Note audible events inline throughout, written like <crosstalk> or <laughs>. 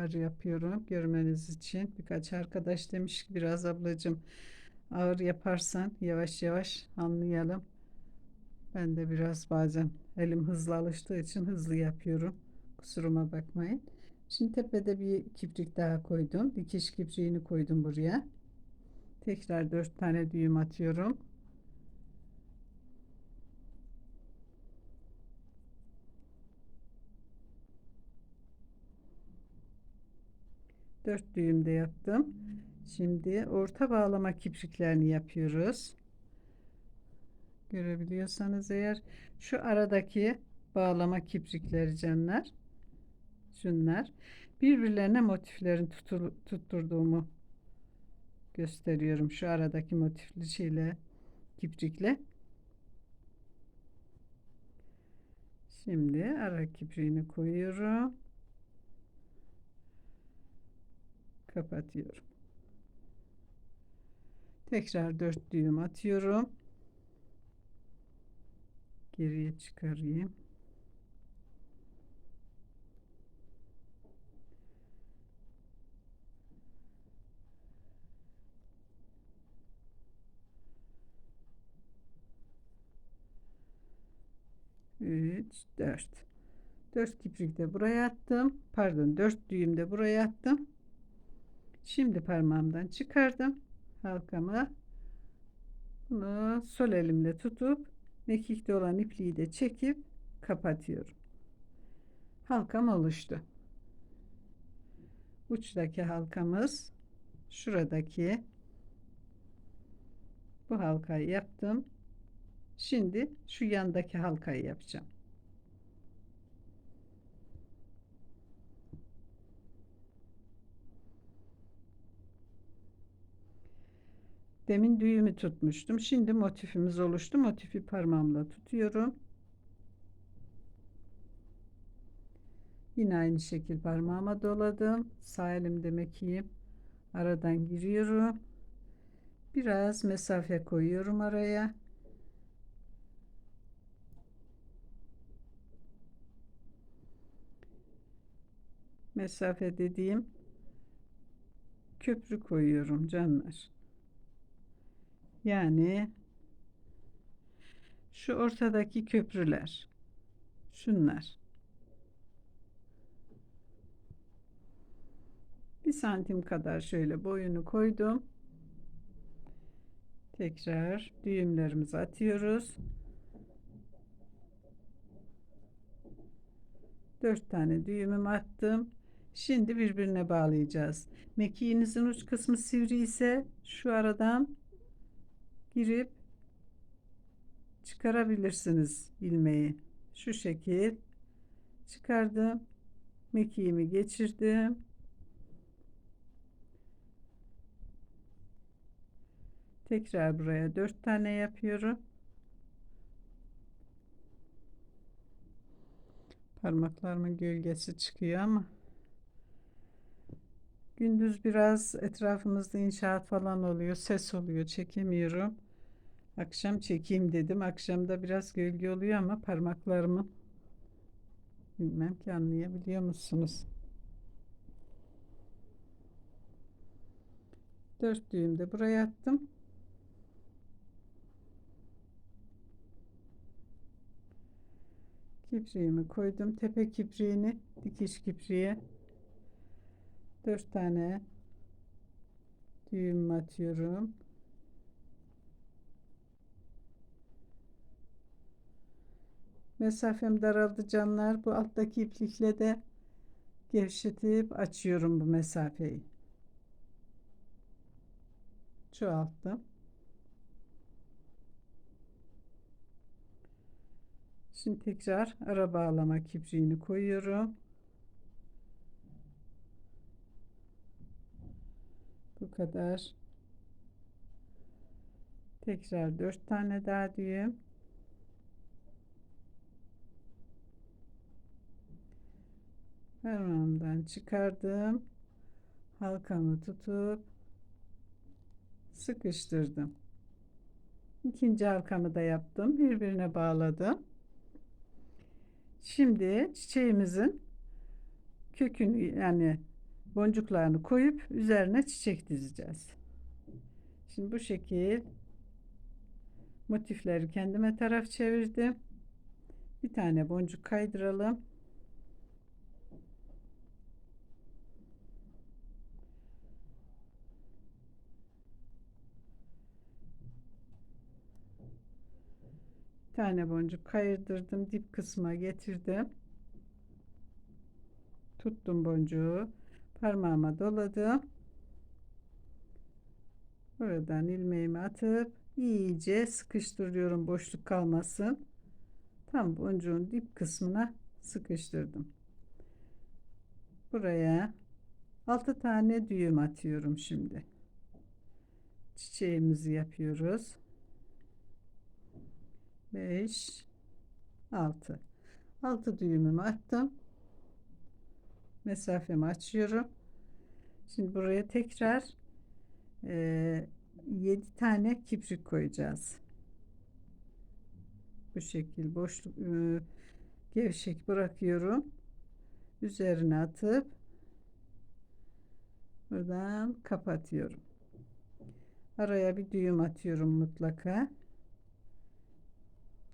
ağır yapıyorum görmeniz için. Birkaç arkadaş demiş ki biraz ablacığım ağır yaparsan yavaş yavaş anlayalım. Ben de biraz bazen elim hızlı alıştığı için hızlı yapıyorum. Kusuruma bakmayın. Şimdi tepede bir kiprik daha koydum. Dikiş kipriğini koydum buraya. Tekrar dört tane düğüm atıyorum. Dört düğüm de yaptım. Şimdi orta bağlama kipriklerini yapıyoruz. Görebiliyorsanız eğer şu aradaki bağlama kiprikleri canlar. Şunlar. Birbirlerine motiflerin tutur, tutturduğumu gösteriyorum. Şu aradaki motifli şeyle kiprikle. Şimdi ara kipriğini koyuyorum. Kapatıyorum. Tekrar dört düğüm atıyorum. Geriye çıkarayım. Üç, dört. Dört kiprik de buraya attım. Pardon, dört düğüm de buraya attım. Şimdi parmağımdan çıkardım halkamı. Bunu sol elimle tutup mekikte olan ipliği de çekip kapatıyorum. Halkam oluştu. Uçtaki halkamız şuradaki bu halkayı yaptım. Şimdi şu yandaki halkayı yapacağım. Demin düğümü tutmuştum. Şimdi motifimiz oluştu. Motifi parmağımla tutuyorum. Yine aynı şekil parmağıma doladım. Sağ elimde mekiğim. Aradan giriyorum. Biraz mesafe koyuyorum araya. Mesafe dediğim köprü koyuyorum canlar. Yani şu ortadaki köprüler. Şunlar. Bir santim kadar şöyle boyunu koydum. Tekrar düğümlerimizi atıyoruz. Dört tane düğümüm attım. Şimdi birbirine bağlayacağız. Mekiğinizin uç kısmı sivri ise şu aradan girip çıkarabilirsiniz ilmeği. Şu şekil çıkardım. Mekiğimi geçirdim. Tekrar buraya dört tane yapıyorum. Parmaklarımın gölgesi çıkıyor ama gündüz biraz etrafımızda inşaat falan oluyor. Ses oluyor. Çekemiyorum. Akşam çekeyim dedim. Akşamda biraz gölge oluyor ama parmaklarımı bilmem ki anlayabiliyor musunuz? Dört düğüm de buraya attım. Kipriğimi koydum. Tepe kipriğini dikiş kipriğe dört tane düğüm atıyorum. Mesafem daraldı canlar. Bu alttaki iplikle de gevşetip açıyorum bu mesafeyi. Çoğalttım. Şimdi tekrar ara bağlama kipriğini koyuyorum. Bu kadar. Tekrar dört tane daha düğüm. Parmağımdan çıkardım. Halkamı tutup sıkıştırdım. İkinci halkamı da yaptım. Birbirine bağladım. Şimdi çiçeğimizin kökünü yani boncuklarını koyup üzerine çiçek dizeceğiz. Şimdi bu şekil motifleri kendime taraf çevirdim. Bir tane boncuk kaydıralım. Bir tane boncuk kaydırdım. Dip kısma getirdim. Tuttum boncuğu. Parmağıma doladım. Buradan ilmeğimi atıp iyice sıkıştırıyorum boşluk kalmasın. Tam boncuğun dip kısmına sıkıştırdım. Buraya 6 tane düğüm atıyorum şimdi. Çiçeğimizi yapıyoruz. 5 6 6 düğümümü attım. Mesafemi açıyorum. Şimdi buraya tekrar e, 7 tane kiprik koyacağız. Bu şekil boşluk e, gevşek bırakıyorum. Üzerine atıp buradan kapatıyorum. Araya bir düğüm atıyorum mutlaka.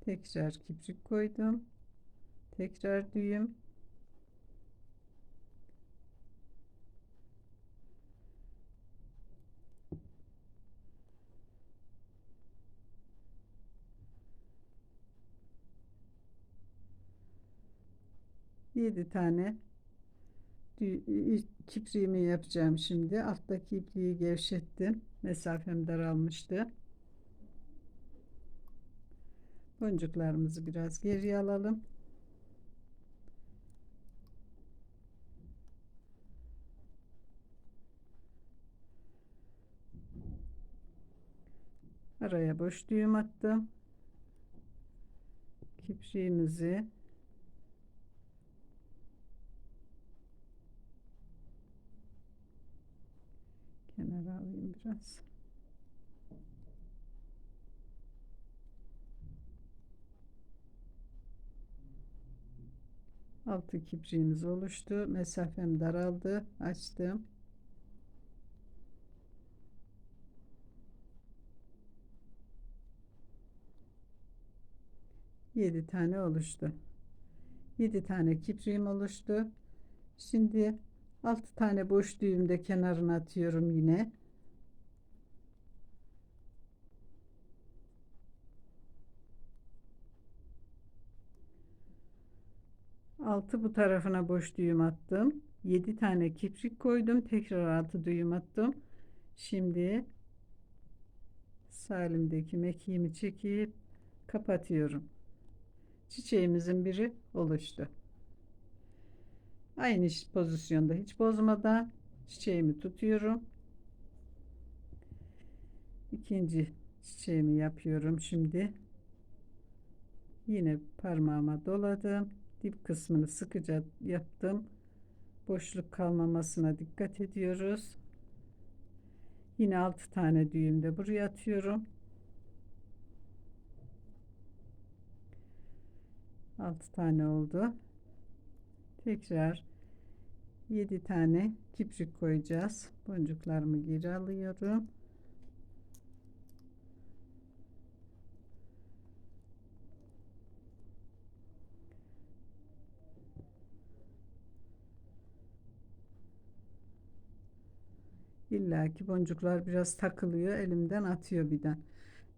Tekrar kiprik koydum. Tekrar düğüm. Yedi tane kipriğimi yapacağım şimdi. Alttaki ipliği gevşettim. Mesafem daralmıştı. Boncuklarımızı biraz geriye alalım. Araya boş düğüm attım. Kipriğimizi biraz. Altı kipriğimiz oluştu. Mesafem daraldı. Açtım. Yedi tane oluştu. Yedi tane kipriğim oluştu. Şimdi altı tane boş düğümde kenarına atıyorum yine. Altı bu tarafına boş düğüm attım. 7 tane kiprik koydum. Tekrar altı düğüm attım. Şimdi salimdeki mekiğimi çekip kapatıyorum. Çiçeğimizin biri oluştu. Aynı pozisyonda hiç bozmadan çiçeğimi tutuyorum. İkinci çiçeğimi yapıyorum şimdi. Yine parmağıma doladım dip kısmını sıkıca yaptım. Boşluk kalmamasına dikkat ediyoruz. Yine 6 tane düğüm de buraya atıyorum. 6 tane oldu. Tekrar 7 tane kiprik koyacağız. Boncuklarımı geri alıyorum İlla ki boncuklar biraz takılıyor. Elimden atıyor birden.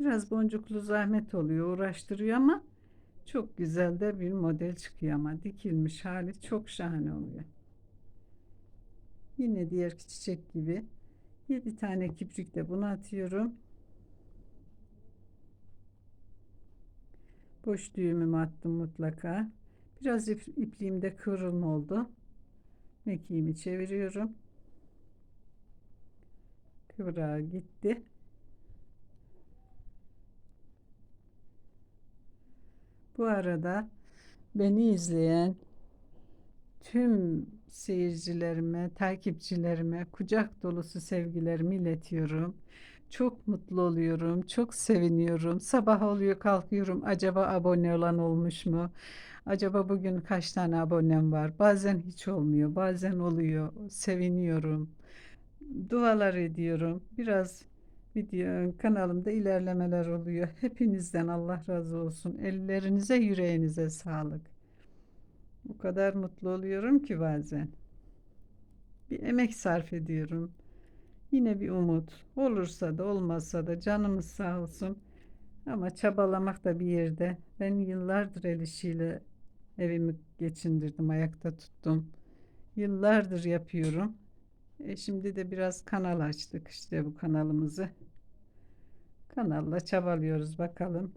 Biraz boncuklu zahmet oluyor. Uğraştırıyor ama çok güzel de bir model çıkıyor ama dikilmiş hali çok şahane oluyor. Yine diğer çiçek gibi 7 tane kiprik de bunu atıyorum. Boş düğümümü attım mutlaka. Biraz ip, ipliğimde kıvrılma oldu. Mekiğimi çeviriyorum kıvrağı gitti. Bu arada beni izleyen tüm seyircilerime, takipçilerime kucak dolusu sevgilerimi iletiyorum. Çok mutlu oluyorum, çok seviniyorum. Sabah oluyor, kalkıyorum. Acaba abone olan olmuş mu? Acaba bugün kaç tane abonem var? Bazen hiç olmuyor, bazen oluyor. Seviniyorum. Dualar ediyorum. Biraz video kanalımda ilerlemeler oluyor. <laughs> Hepinizden Allah razı olsun. Ellerinize, yüreğinize sağlık. O kadar mutlu oluyorum ki bazen. Bir emek sarf ediyorum. Yine bir umut. Olursa da olmazsa da canımız sağ olsun. Ama çabalamak da bir yerde. Ben yıllardır el işiyle evimi geçindirdim, ayakta tuttum. Yıllardır yapıyorum. E şimdi de biraz kanal açtık işte bu kanalımızı. Kanalla çabalıyoruz bakalım.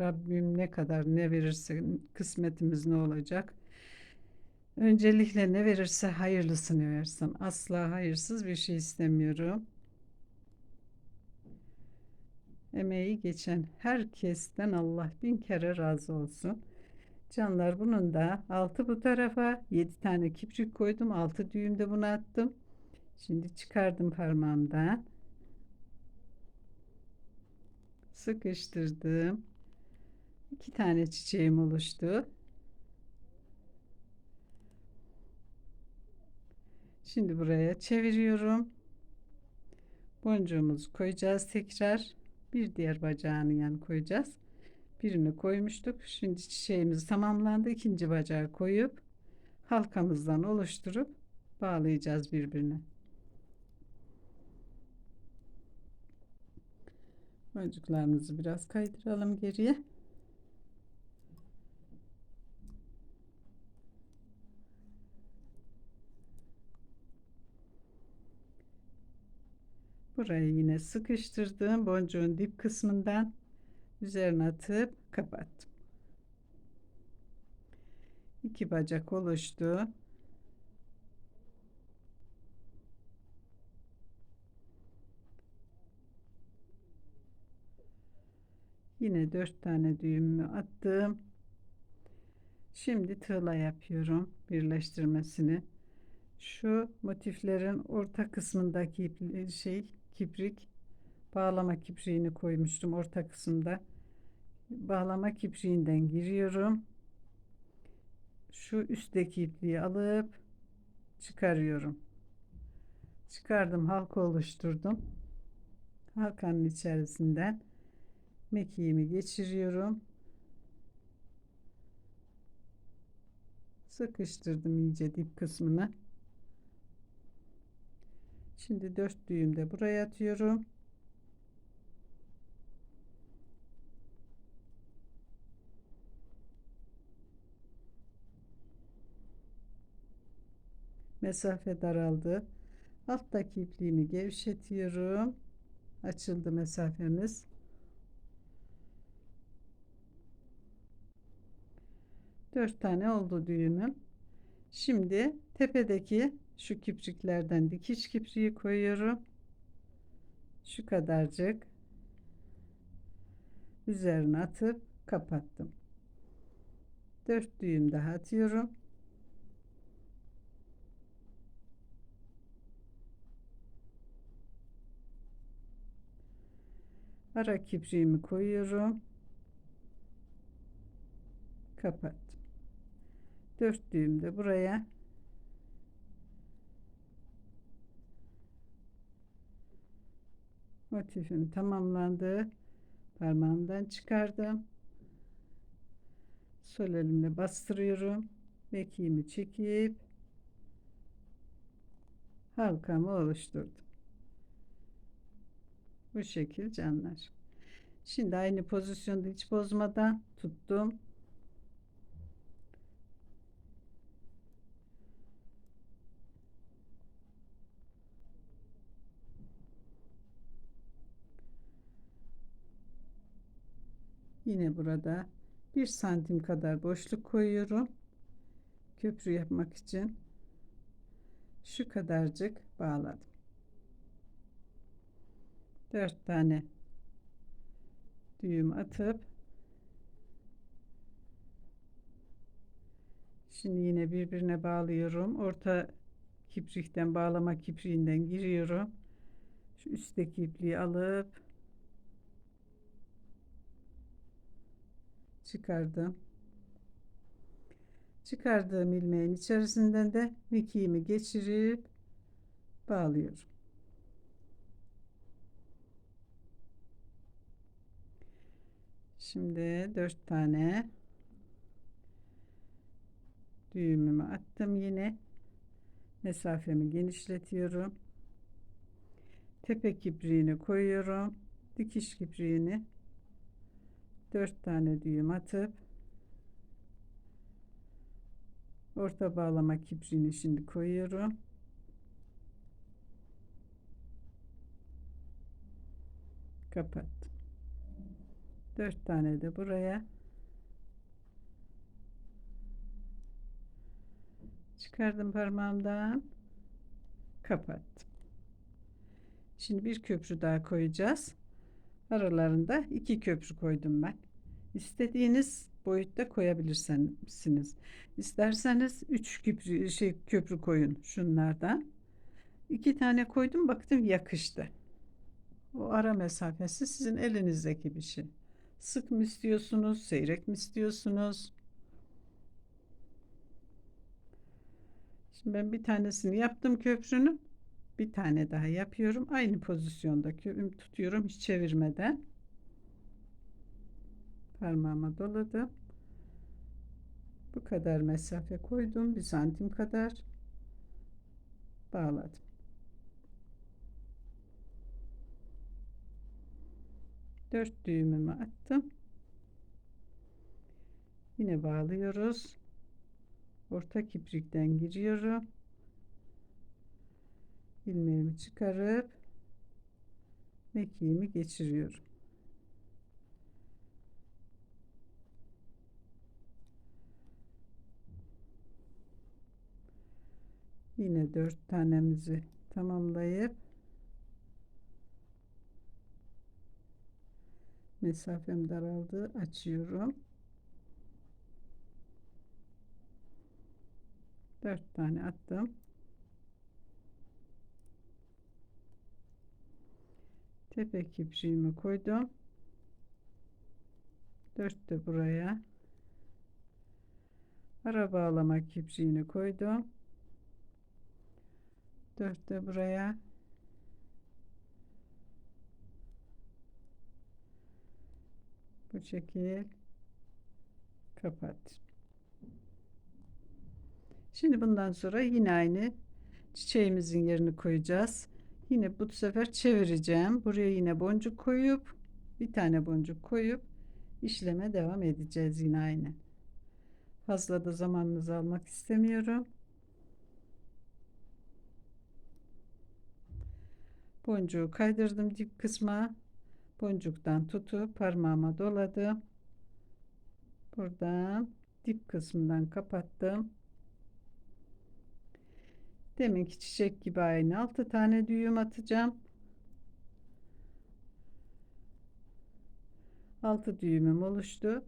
Rabbim ne kadar ne verirse kısmetimiz ne olacak. Öncelikle ne verirse hayırlısını versin. Asla hayırsız bir şey istemiyorum. Emeği geçen herkesten Allah bin kere razı olsun. Canlar bunun da altı bu tarafa 7 tane kiprik koydum. 6 düğüm de buna attım. Şimdi çıkardım parmağımdan. Sıkıştırdım. İki tane çiçeğim oluştu. Şimdi buraya çeviriyorum. Boncuğumuzu koyacağız tekrar. Bir diğer bacağını yan koyacağız. Birini koymuştuk. Şimdi çiçeğimiz tamamlandı. İkinci bacağı koyup halkamızdan oluşturup bağlayacağız birbirine. Boncuklarımızı biraz kaydıralım geriye. Burayı yine sıkıştırdım. Boncuğun dip kısmından üzerine atıp kapattım. İki bacak oluştu. Yine dört tane düğümümü attım. Şimdi tığla yapıyorum birleştirmesini. Şu motiflerin orta kısmındaki şey kiprik bağlama kipriğini koymuştum orta kısımda. Bağlama kipriğinden giriyorum. Şu üstteki ipliği alıp çıkarıyorum. Çıkardım halka oluşturdum. Halkanın içerisinden mekiğimi geçiriyorum. Sıkıştırdım iyice dip kısmını. Şimdi 4 düğüm de buraya atıyorum. Mesafe daraldı. Alttaki ipliğimi gevşetiyorum. Açıldı mesafemiz. Dört tane oldu düğümüm. Şimdi tepedeki şu kipriklerden dikiş kipriği koyuyorum. Şu kadarcık üzerine atıp kapattım. 4 düğüm daha atıyorum. Ara kipriğimi koyuyorum. Kapattım. 4 düğüm de buraya motifim tamamlandı. Parmağımdan çıkardım. Sol elimle bastırıyorum. Mekiğimi çekip halkamı oluşturdum. Bu şekil canlar. Şimdi aynı pozisyonda hiç bozmadan tuttum. Yine burada bir santim kadar boşluk koyuyorum. Köprü yapmak için şu kadarcık bağladım. Dört tane düğüm atıp şimdi yine birbirine bağlıyorum. Orta kiprikten bağlama kipriğinden giriyorum. Şu üstteki ipliği alıp çıkardım. Çıkardığım ilmeğin içerisinden de ikiğimi geçirip bağlıyorum. Şimdi dört tane düğümümü attım yine. Mesafemi genişletiyorum. Tepe kipriğini koyuyorum. Dikiş kipriğini dört tane düğüm atıp orta bağlama kipriğini şimdi koyuyorum. Kapat. 4 tane de buraya çıkardım parmağımdan kapattım. Şimdi bir köprü daha koyacağız. Aralarında iki köprü koydum ben. İstediğiniz boyutta koyabilirsiniz. İsterseniz üç köprü, şey, köprü koyun şunlardan. İki tane koydum baktım yakıştı. O ara mesafesi sizin elinizdeki bir şey sık mı istiyorsunuz seyrek mi istiyorsunuz Şimdi ben bir tanesini yaptım köprünün. Bir tane daha yapıyorum. Aynı pozisyonda köprüm tutuyorum hiç çevirmeden. Parmağıma doladım. Bu kadar mesafe koydum. Bir santim kadar bağladım. Dört düğümümü attım. Yine bağlıyoruz. Orta kiprikten giriyorum. İlmeğimi çıkarıp mekiğimi geçiriyorum. Yine dört tanemizi tamamlayıp mesafem daraldı açıyorum 4 tane attım. Tepe kipriğimi koydum. 4 de buraya. Ara bağlama kipriğini koydum. 4 de buraya. Bu şekil kapat. Şimdi bundan sonra yine aynı çiçeğimizin yerini koyacağız. Yine bu sefer çevireceğim. Buraya yine boncuk koyup bir tane boncuk koyup işleme devam edeceğiz yine aynı. Fazla da zamanınızı almak istemiyorum. Boncuğu kaydırdım dip kısma. Boncuktan tutup parmağıma doladım. Buradan dip kısmından kapattım. Deminki çiçek gibi aynı 6 tane düğüm atacağım. 6 düğümüm oluştu.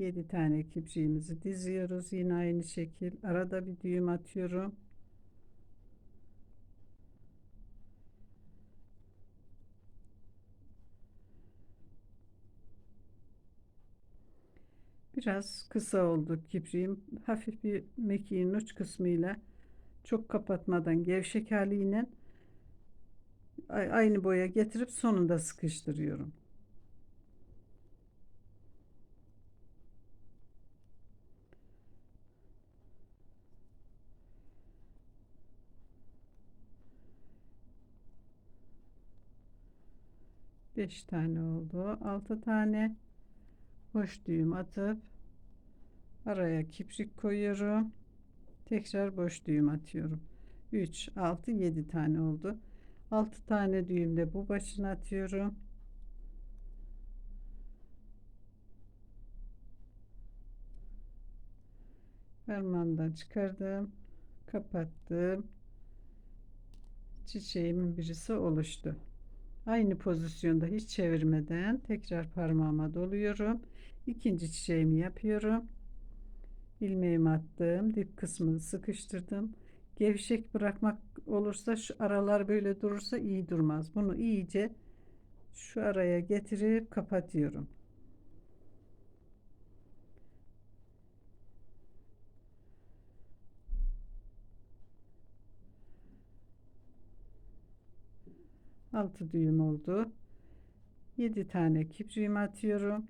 Yedi tane kipriğimizi diziyoruz. Yine aynı şekil. Arada bir düğüm atıyorum. Biraz kısa oldu kipriğim. Hafif bir mekiğin uç kısmıyla çok kapatmadan gevşek haliyle aynı boya getirip sonunda sıkıştırıyorum. Beş tane oldu. Altı tane boş düğüm atıp araya kiprik koyuyorum. Tekrar boş düğüm atıyorum. 3 6 7 tane oldu. 6 tane düğümle bu başına atıyorum. Parmağımdan çıkardım. Kapattım. Çiçeğimin birisi oluştu aynı pozisyonda hiç çevirmeden tekrar parmağıma doluyorum İkinci çiçeğimi yapıyorum. ilmeğimi attım. Dip kısmını sıkıştırdım. Gevşek bırakmak olursa şu aralar böyle durursa iyi durmaz. Bunu iyice şu araya getirip kapatıyorum. Altı düğüm oldu. 7 tane kipriğimi atıyorum.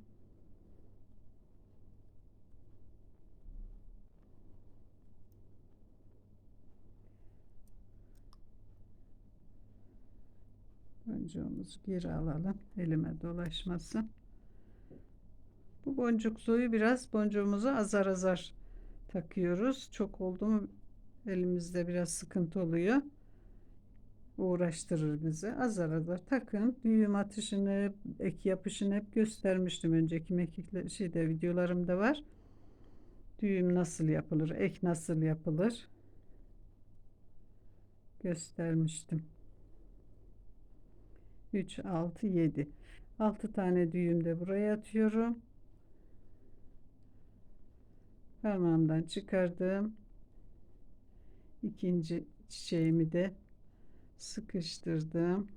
Boncuğumuzu geri alalım. Elime dolaşmasın. Bu boncuk soyu biraz boncuğumuzu azar azar takıyoruz. Çok oldu mu elimizde biraz sıkıntı oluyor. Uğraştırır bizi. Azar azar takın. Düğüm atışını, ek yapışını hep göstermiştim. Önceki mekikler şeyde videolarımda var. Düğüm nasıl yapılır, ek nasıl yapılır göstermiştim. 3, 6, 7. 6 tane düğüm de buraya atıyorum. Parmağımdan çıkardım. İkinci çiçeğimi de sıkıştırdım.